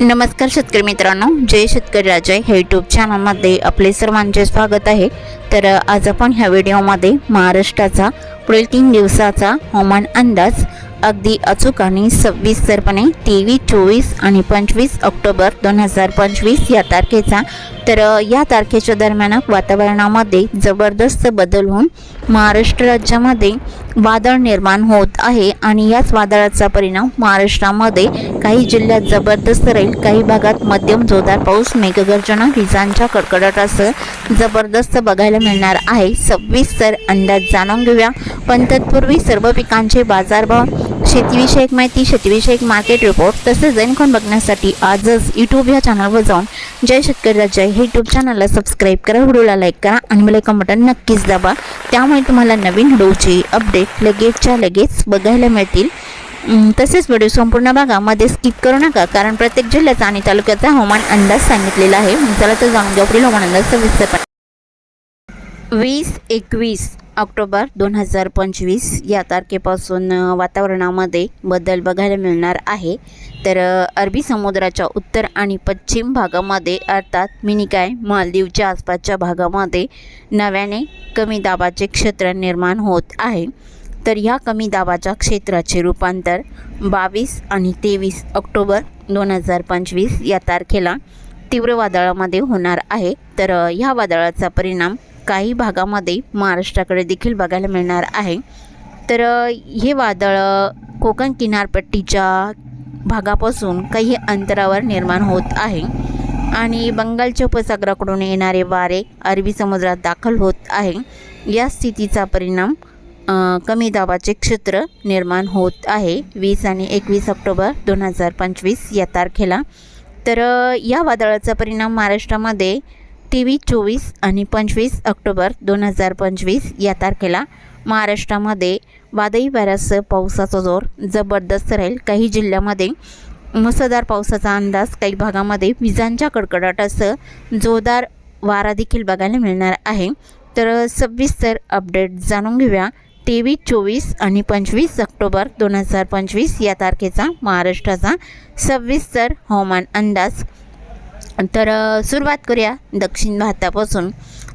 नमस्कार शेतकरी मित्रांनो जय शेतकरी राजा हे यूट्यूब चॅनलमध्ये आपले सर्वांचे स्वागत आहे. तर आज आपण ह्या व्हिडिओमध्ये महाराष्ट्राचा पुढील तीन दिवसाचा हवामान अंदाज अगदी अचूक आणि सविस्तरपणे तेवीस चोवीस आणि पंचवीस ऑक्टोबर दोन हजार पंचवीस या तारखेचा. तर या तारखेच्या दरम्यान वातावरणामध्ये जबरदस्त बदल होऊन महाराष्ट्र राज्यामध्ये वादळ निर्माण होत आहे आणि याच वादळाचा परिणाम महाराष्ट्रामध्ये काही जिल्ह्यात जबरदस्त राहील काही भागात मध्यम जोरदार पाऊस मेघगर्जना विजांच्या कडकडाटासह जबरदस्त बघायला मिळणार आहे. सविस्तर अंदाज जाणून घेऊया. पण तत्पूर्वी सर्व पिकांचे बाजारभाव शेतीविषयक माहिती शेतीविषयक मार्केट रिपोर्ट तसेच दैनकोन बघण्यासाठी आजच यूट्यूब या चॅनलवर जाऊन जय शेतकरी राजा हे यूट्यूब चॅनलला सबस्क्राईब करा व्हिडिओला लाईक करा आणि मला एक बटन नक्कीच दाबा. त्यामुळे तुम्हाला नवीन व्हिडिओचे अपडेट लगेचच्या लगेच बघायला मिळतील. तसेच व्हिडिओ संपूर्ण भागामध्ये स्किप करू नका कारण प्रत्येक जिल्ह्याचा आणि तालुक्याचा हवामान अंदाज सांगितलेला आहे. चला तर जाणून घेऊ पुढील हवामान अंदाज सविस्तर वीस एकवीस ऑक्टोबर दोन हजार पंचवीस या तारखेपासून वातावरणामध्ये बदल बघायला मिळणार आहे. तर अरबी समुद्राच्या उत्तर आणि पश्चिम भागामध्ये अर्थात मिनिकाय मालदीवच्या आसपासच्या भागामध्ये नव्याने कमी दाबाचे क्षेत्र निर्माण होत आहे. तर ह्या कमी दाबाच्या क्षेत्राचे रूपांतर बावीस आणि तेवीस ऑक्टोबर दोन हजार पंचवीस या तारखेला तीव्र वादळामध्ये होणार आहे. तर ह्या वादळाचा परिणाम काही भागामध्ये महाराष्ट्राकडे देखील बघायला मिळणार आहे. तर हे वादळ कोकण किनारपट्टीच्या भागापासून काही अंतरावर निर्माण होत आहे. आणि बंगालच्या उपसागराकडून येणारे वारे अरबी समुद्रात दाखल होत आहे. या स्थितीचा परिणाम कमी दाबाचे क्षेत्र निर्माण होत आहे. वीस आणि एकवीस ऑक्टोबर दोन हजार पंचवीस या तारखेला. तर या वादळाचा परिणाम महाराष्ट्रामध्ये तेवीस चोवीस आणि पंचवीस ऑक्टोबर दोन हजार पंचवीस या तारखेला महाराष्ट्रामध्ये वादळी वाऱ्यासह पावसाचा जोर जबरदस्त राहील. काही जिल्ह्यामध्ये मुसळधार पावसाचा अंदाज काही भागामध्ये विजांच्या कडकडाटासह जोरदार वारा देखील बघायला मिळणार आहे. तर सविस्तर अपडेट जाणून घेऊया. तेवीस चोवीस आणि पंचवीस ऑक्टोबर दोन हजार पंचवीस या तारखेचा महाराष्ट्राचा सविस्तर हवामान अंदाज. तर सुरुवात करूया दक्षिण भारतापासून.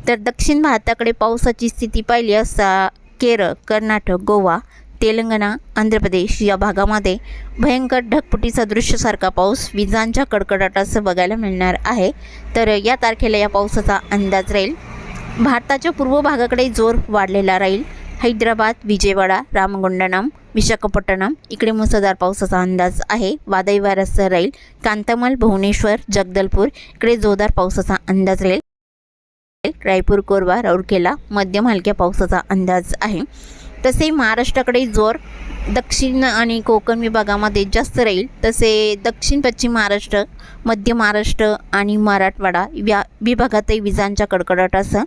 तर दक्षिण भारताकडे पावसाची स्थिती पाहिली असता केरळ कर्नाटक गोवा तेलंगणा आंध्र प्रदेश या भागामध्ये भयंकर ढगपुटीचा दृश्यसारखा पाऊस विजांच्या कडकडाटासह बघायला मिळणार आहे. तर या तारखेला या पावसाचा अंदाज राहील. भारताच्या पूर्व भागाकडे जोर वाढलेला राहील. हैदराबाद विजयवाडा रामगुंडनम विशाखापट्टणम. इकडे मुसळधार पावसाचा अंदाज आहे. वादळी वाऱ्यासह राहील. कांतामल भुवनेश्वर जगदलपूर. इकडे जोरदार पावसाचा अंदाज राहील. रायपूर कोरबा राऊरकेला मध्यम हलक्या पावसाचा अंदाज आहे. तसे महाराष्ट्राकडे जोर दक्षिण आणि कोकण विभागामध्ये जास्त राहील. तसे दक्षिण पश्चिम महाराष्ट्र मध्य महाराष्ट्र आणि मराठवाडा या विभागातही विजांच्या कडकडाटासह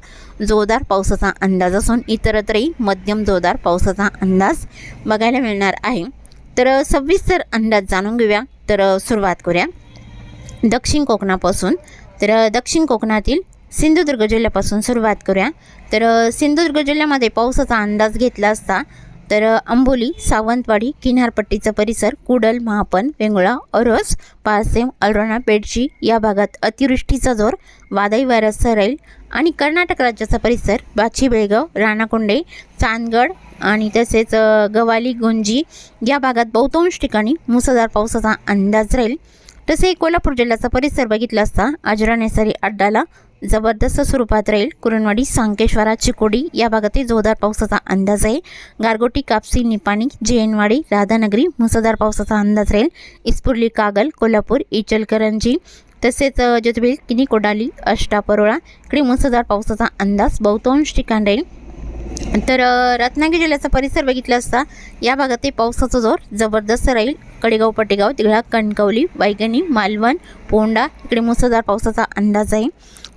जोरदार पावसाचा अंदाज असून इतरत्रही मध्यम जोरदार पावसाचा अंदाज बघायला मिळणार आहे. तर सविस्तर अंदाज जाणून घेऊया. तर सुरुवात करूया. दक्षिण कोकणापासून. तर दक्षिण कोकणातील सिंधुदुर्ग जिल्ह्यापासून सुरुवात करूया. तर सिंधुदुर्ग जिल्ह्यामध्ये पावसाचा अंदाज घेतला असता तर अंबोली सावंतवाडी किनारपट्टीचा परिसर कुडल महापन वेंगुळा अरस पारसेम अल्रोणा पेडशी या भागात अतिवृष्टीचा जोर वादळी वाऱ्यासह राहील आणि कर्नाटक राज्याचा परिसर बाची बेळगाव राणाकुंडे चांदगड आणि तसेच गवाली गुंजी या भागात बहुतांश ठिकाणी मुसळधार पावसाचा अंदाज राहील. तसे कोल्हापूर जिल्ह्याचा परिसर बघितला असता आजरा नेसारी अड्डाला जबरदस्त स्वरूपात राहील. कुरणवाडी सांकेश्वरा चिकोडी या भागातील जोरदार पावसाचा अंदाज आहे. गारगोटी कापसी निपाणी जैनवाडी राधानगरी मुसळधार पावसाचा अंदाज राहील. इस्पुर्ली कागल कोल्हापूर इचलकरंजी तसेच अ, किनी कोडाली अष्टापरोळा इकडे मुसळधार पावसाचा अंदाज बहुतांश ठिकाण राहील. तर रत्नागिरी जिल्ह्याचा परिसर बघितला असता या भागात पावसाचा जोर जबरदस्त राहील. कडेगाव पटेगाव तिघळा कणकवली वैगणी मालवण पोंडा इकडे मुसळधार पावसाचा अंदाज आहे.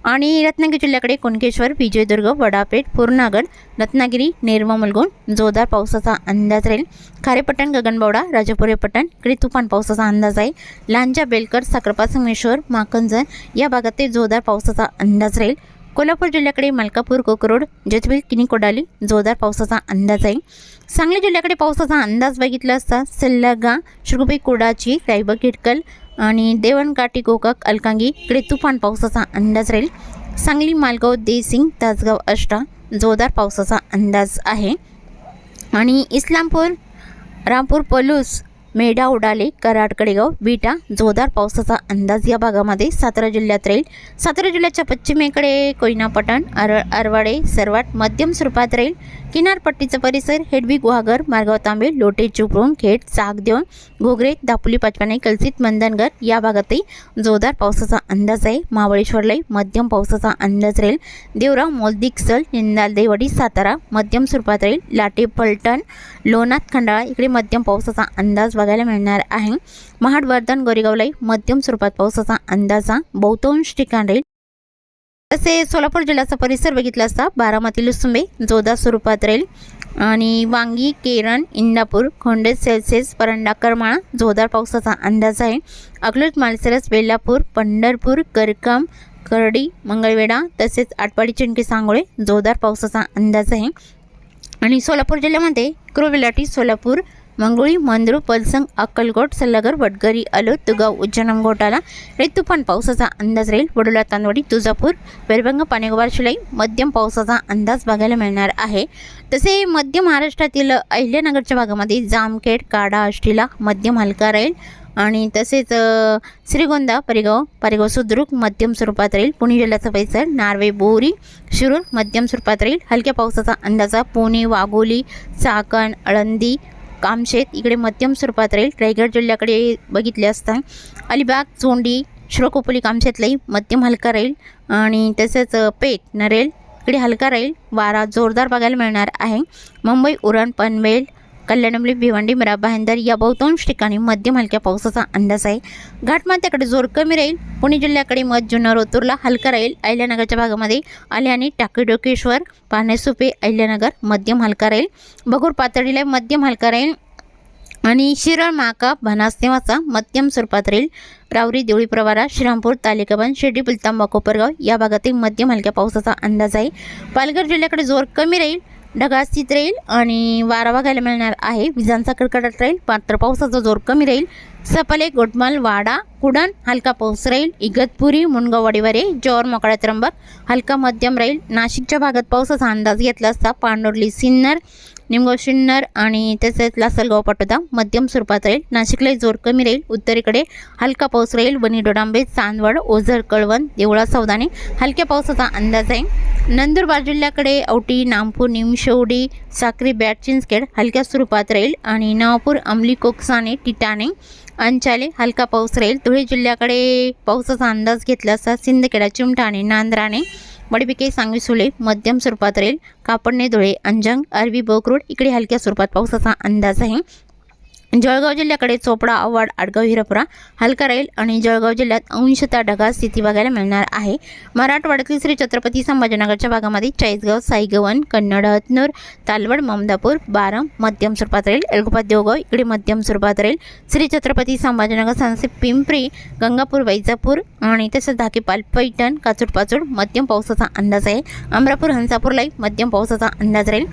आणि रत्नागिरी जिल्ह्याकडे कुणकेश्वर विजयदुर्ग वडापेठ पूर्णागड रत्नागिरी नेरवा मुलगुण जोरदार पावसाचा अंदाज राहील. खारेपट्टण गगनबावडा राजापुरे पट्टण इकडे तुफान पावसाचा अंदाज आहे. लांजा बेलकर साखरपा संगमेश्वर माकंजन या भागात जोरदार पावसाचा अंदाज राहील. कोल्हापूर जिल्ह्याकडे मलकापूर कोकरोड जतबील किनी कोडाली जोरदार पावसाचा अंदाज आहे. सांगली जिल्ह्याकडे पावसाचा अंदाज बघितला असता सल्लागा शुगुबी कोडाची रायबा केटकल आणि देवणकाठी गोकाक अलकांगी इकडे तुफान पावसाचा अंदाज राहील. सांगली मालगाव देसिंग तासगाव अष्टा जोरदार पावसाचा अंदाज आहे. आणि इस्लामपूर रामपूर पलूस मेढा उडाले कराड कडेगाव बीटा जोरदार पावसाचा अंदाज या भागामध्ये सातारा जिल्ह्यात राहील. सातारा जिल्ह्याच्या पश्चिमेकडे कोयना पठाण अरवाडे आरवाडे सर्वात मध्यम स्वरूपात राहील. किनारपट्टीचा परिसर हेडवी गुहागर मार्गाव तांबे लोटे चुपळूण खेड चाकदेव घोगरे दापोली पाचपाने कलसित मंदनगर या भागातही जोरदार पावसाचा अंदाज आहे. महाबळेश्वरलाही मध्यम पावसाचा अंदाज राहील. देवराव मोलदिकसल निंदाल देवडी सातारा मध्यम स्वरूपात राहील. लाटे फलटण लोणात खंडाळा इकडे मध्यम पावसाचा अंदाज बघायला मिळणार आहे. महाड वर्धन गोरेगावलाही मध्यम स्वरूपात पावसाचा अंदाजा बहुतांश ठिकाण राहील. तसे सोलापूर जिल्ह्याचा परिसर बघितला असता बारामती लुसुंबे जोरदार स्वरूपात राहील आणि वांगी केरण इंदापूर खोंडे सेल्सेस परंडा करमाळा जोरदार पावसाचा अंदाज आहे. अकलूज मालसरस बेल्लापूर पंढरपूर करकम करडी मंगळवेढा तसेच आटपाडी चिंकी सांगोळे जोरदार पावसाचा अंदाज आहे. आणि सोलापूर जिल्ह्यामध्ये क्रोविलाटी सोलापूर मंगळी मंद्रू पलसंग अक्कलकोट सल्लागर वडगरी अलोद तुगाव उज्जैन अंगोटाला. रे तुफान पावसाचा अंदाज राहील. वडोला तांदवडी तुळजापूर वेरभंग पाणेगोबार शिलाई मध्यम पावसाचा अंदाज बघायला मिळणार आहे. तसे मध्य महाराष्ट्रातील अहिल्यानगरच्या भागामध्ये जामखेड काडा आष्टीला मध्यम हलका राहील. आणि तसेच श्रीगोंदा परिगाव परिगाव सुद्रुक मध्यम स्वरूपात राहील. पुणे जिल्ह्याचा परिसर नार्वे बोरी शिरूर मध्यम स्वरूपात राहील. हलक्या पावसाचा अंदाजा पुणे वाघोली चाकण आळंदी कामशेत इकडे मध्यम स्वरूपात राहील. रायगड जिल्ह्याकडे बघितले असता अलिबाग चोंडी श्रोकोपोली कामशेतलाही मध्यम हलका राहील. आणि तसेच पेट पेठ नरेल इकडे हलका राहील. वारा जोरदार बघायला मिळणार आहे. मुंबई उरण पनवेल कल्याणमली भिवंडी मिरा भाईंदर या बहुतांश ठिकाणी मध्यम हलक्या पावसाचा अंदाज आहे. घाटमाथ्याकडे जोर कमी राहील पुणे जिल्ह्याकडे मध जुन्नर ओतूरला हलका राहील. अहिल्यानगरच्या भागामध्ये आल्याने टाकीडोकेश्वर पाण्यासुपे अहिल्यानगर मध्यम हलका राहील. बघूर पातळीला मध्यम हलका राहील आणि शिरळ माका भनास मध्यम स्वरूपात राहील. रावरी देवळी प्रवारा श्रीरामपूर तालिकाबंद शिर्डी पुलतांबा कोपरगाव या भागातील मध्यम हलक्या पावसाचा अंदाज आहे. पालघर जिल्ह्याकडे जोर कमी राहील ढगाळ स्थित राहील आणि वारा बघायला मिळणार आहे. विजांचा कडकडाट राहील. मात्र पावसाचा जोर कमी राहील. सपले गोटमाल वाडा कुडण हलका पाऊस राहील. इगतपुरी मुनगाववाडीवारे जोर मोकळा त्र्यंबक हलका मध्यम राहील. नाशिकच्या भागात पावसाचा अंदाज घेतला असता पांडोर्ली सिन्नर निमगाव शिन्नर आणि तसेच लासलगाव पाटोदा मध्यम स्वरूपात राहील. नाशिकला जोर कमी राहील. उत्तरेकडे हलका पाऊस राहील. वणी डोडांबे चांदवड ओझर कळवण देवळा सौदाने हलक्या पावसाचा अंदाज आहे. नंदुरबार जिल्ह्याकडे औटी नामपूर निमशेवडी साक्री बॅट चिंचखेड हलक्या स्वरूपात राहील आणि नवापूर अंमली कोकसाने टिटाणे अंचाले हलका पाऊस राहील. धुळे जिल्ह्याकडे पावसाचा अंदाज घेतला असता सिंदखेडा चिमठाणे नांद्राणे बडबिके सांगवी सुले मध्यम स्वरूपात राहील. कापडणे धुळे अंजंग अरबी बोकरूड इकडे हलक्या स्वरूपात पावसाचा अंदाज आहे. जळगाव जिल्ह्याकडे चोपडा आव्हाड आडगाव हिरपुरा हलका राहील आणि जळगाव जिल्ह्यात अंशतः ढगाळ स्थिती बघायला मिळणार आहे. मराठवाड्यातील श्री छत्रपती संभाजीनगरच्या भागामध्ये चाळीसगाव साईगवन कन्नड हतनूर तालवड ममदापूर बारम मध्यम स्वरूपात राहील. एलगोपात देवगाव इकडे मध्यम स्वरूपात राहील. श्री छत्रपती संभाजीनगर सांसे पिंपरी गंगापूर वैजापूर आणि तसंच धाकेपाल पैठण काचूड पाचूड मध्यम पावसाचा अंदाज आहे. अमरापूर हंसापूरलाही मध्यम पावसाचा अंदाज राहील.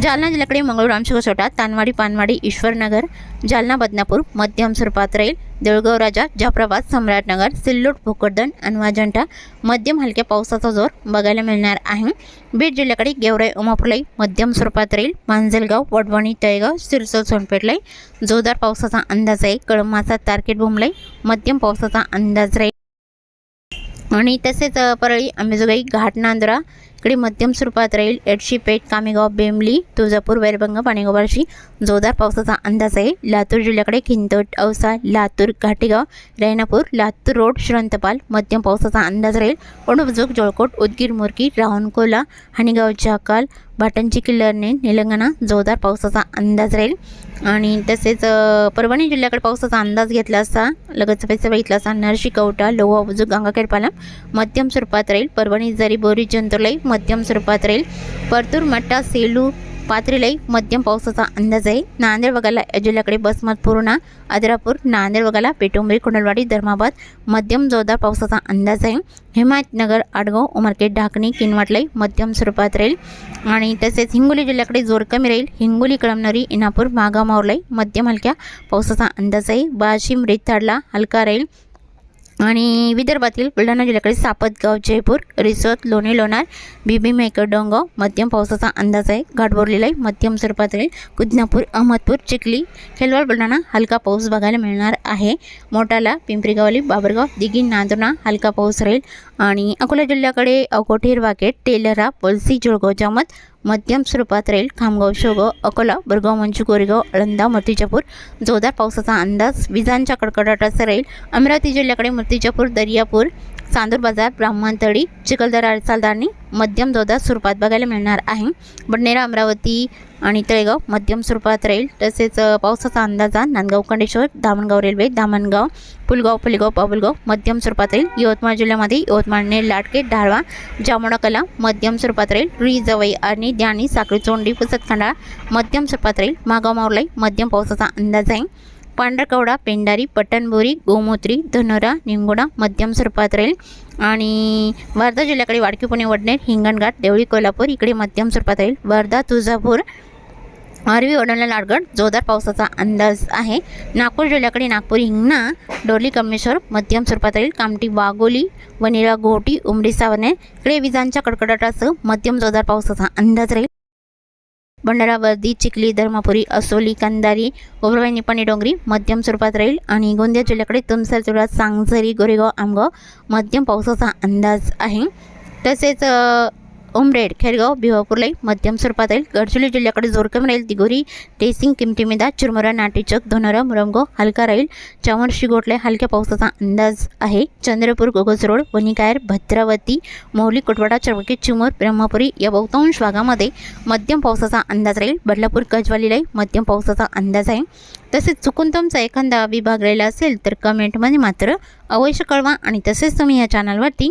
जालना जिल्ह्याकडे मंगळूर आमशिकोसोटा तानवाडी पानवाडी ईश्वरनगर जालना बदनापूर मध्यम स्वरूपात राहील देऊळगाव राजा जाफराबाद सम्राटनगर सिल्लोड भोकरदन आणि अजंठा मध्यम हलक्या पावसाचा जोर बघायला मिळणार आहे. बीड जिल्ह्याकडे गेवराई उमापूरलाई मध्यम स्वरूपात राहील मांजलगाव वडवणी तळेगाव सिरसोल सोनपेठलाई जोरदार पावसाचा अंदाज आहे. कळमाचा तारकेट भूमलाई मध्यम पावसाचा अंदाज राहील. आणि तसेच परळी अंबेजोगाई घाटनांदुरा इकडे मध्यम स्वरूपात राहील एडशी पेठ कामेगाव बेमली तुळजापूर वैरभंग पाणीगोबारशी जोरदार पावसाचा अंदाज आहे. लातूर जिल्ह्याकडे खिंदोट औसा लातूर घाटेगाव रैनापूर लातूर रोड श्रंतपाल मध्यम पावसाचा अंदाज राहील. पणुबुजुक जोळकोट उदगीर मुरकी रावणकोला हणीगाव जाकाल भाटांची किल्लरने निलंगणा जोरदार पावसाचा अंदाज राहील. आणि तसेच परभणी जिल्ह्याकडे पावसाचा अंदाज घेतला असता लगतचा पैसा बघितला असता नरशी कवटा लोहा उजू गंगाखेड पालम मध्यम स्वरूपात राहील. परभणी जरी बोरी जंतुलाई मध्यम स्वरूपात राहील. परतूर मट्टा सेलू पात्रीलाई मध्यम पावसाचा अंदाज आहे. नांदेड वगाला या जिल्ह्याकडे बसमत पूर्णा आदिरापूर नांदेड वगाला पेटुंबरी कुंडलवाडी धर्माबाद मध्यम जोरदार पावसाचा अंदाज आहे. हिमायतनगर आडगाव उमरखेड ढाकणी किनवाटलाई मध्यम स्वरूपात राहील. आणि तसेच हिंगोली जिल्ह्याकडे जोर कमी राहील. हिंगोली कळमनरी इनापूर मागामावलाई मध्यम हलक्या पावसाचा अंदाज आहे. वाशिम रेताडला हलका राहील. आणि विदर्भातील बुलढाणा जिल्ह्याकडे सापतगाव जयपूर रिसोद लोणी लोणार बीबी मेकर डोंगाव मध्यम पावसाचा अंदाज आहे. घाटबोरलेला आहे. मध्यम स्वरूपात राहील कुदनापूर अहमदपूर चिखली खेलवाड बुलढाणा हलका पाऊस बघायला मिळणार आहे. मोठाला पिंपरीगावली बाबरगाव दिघी नांदुर्णा हलका पाऊस राहील. आणि अकोला जिल्ह्याकडे अकोठीर वाकेट टेलरा पलसी जुळगाव जामत मध्यम स्वरूपात राहील खामगाव शेवगाव अकोला बरगाव मंजू कोरेगाव आळंदा मूर्तिजापूर जोरदार पावसाचा अंदाज विजांच्या कडकडाटाचा राहील. अमरावती जिल्ह्याकडे मूर्तिजापूर दर्यापूर चांदूर बाजार ब्राह्मणतळी चिखलदरा चालदारणी मध्यम जोरदार स्वरूपात बघायला मिळणार आहे. बडनेरा अमरावती आणि तळेगाव मध्यम स्वरूपात राहील. तसेच पावसाचा अंदाजा नांदगाव कंडेश्वर दामणगाव रेल्वे दामणगाव पुलगाव फुलगाव पाबुलगाव मध्यम स्वरूपात राहील. यवतमाळ जिल्ह्यामध्ये यवतमाळने लाटके ढाळवा जामुणा कला मध्यम स्वरूपात राहील. रिजवई जवई आणि द्याणी साखळी चोंडी पुसतखंडाळा मध्यम स्वरूपात राहील. मागाव मावलाई मध्यम पावसाचा अंदाज आहे. पांढरकवडा पेंडारी पटणबोरी गोमूत्री धनोरा निंगोडा मध्यम स्वरूपात राहील आणि वर्धा जिल्ह्याकडे वाडकी पुणे वडनेर हिंगणघाट देवळी कोल्हापूर इकडे मध्यम स्वरूपात राहील वर्धा तुळजापूर आरवी ओढणला लाडगड जोरदार पावसाचा अंदाज आहे. नागपूर जिल्ह्याकडे नागपूर हिंगणा डोली कमेश्वर मध्यम स्वरूपात राहील कामटी वाघोली वनिरा गोटी उमरी सावने इकडे विजांच्या कडकडाटासह मध्यम जोरदार पावसाचा अंदाज राहील भंडारावर्दी चिखली धर्मपुरी असोली कंदारी गोबरवाई निपाणी डोंगरी मध्यम स्वरूपात राहील आणि गोंदिया जिल्ह्याकडे तुमसर तुळा सांगझरी गोरेगाव आमगाव मध्यम पावसाचा अंदाज आहे. तसेच उमरेड खेडगाव भिवापूरलाई मध्यम स्वरूपात राहील गडचिरोली जिल्ह्याकडे जोरकम राहील दिगोरी देसिंग किमटीमेदा चुरमुरा नाटेचक धोनरा मुरमगो हलका राहील चावण गोटले हलक्या पावसाचा अंदाज आहे. चंद्रपूर गोगज रोड वनिकायर भद्रावती मोहली कुटवाडा चरवके चिमूर ब्रह्मपुरी या बहुतांश भागामध्ये मध्यम पावसाचा अंदाज राहील. बदलापूर गजवालीलाही मध्यम पावसाचा अंदाज आहे. तसेच चुकून तुमचा एखादा विभाग राहिला असेल तर कमेंटमध्ये मात्र अवश्य कळवा आणि तसेच तुम्ही या चॅनलवरती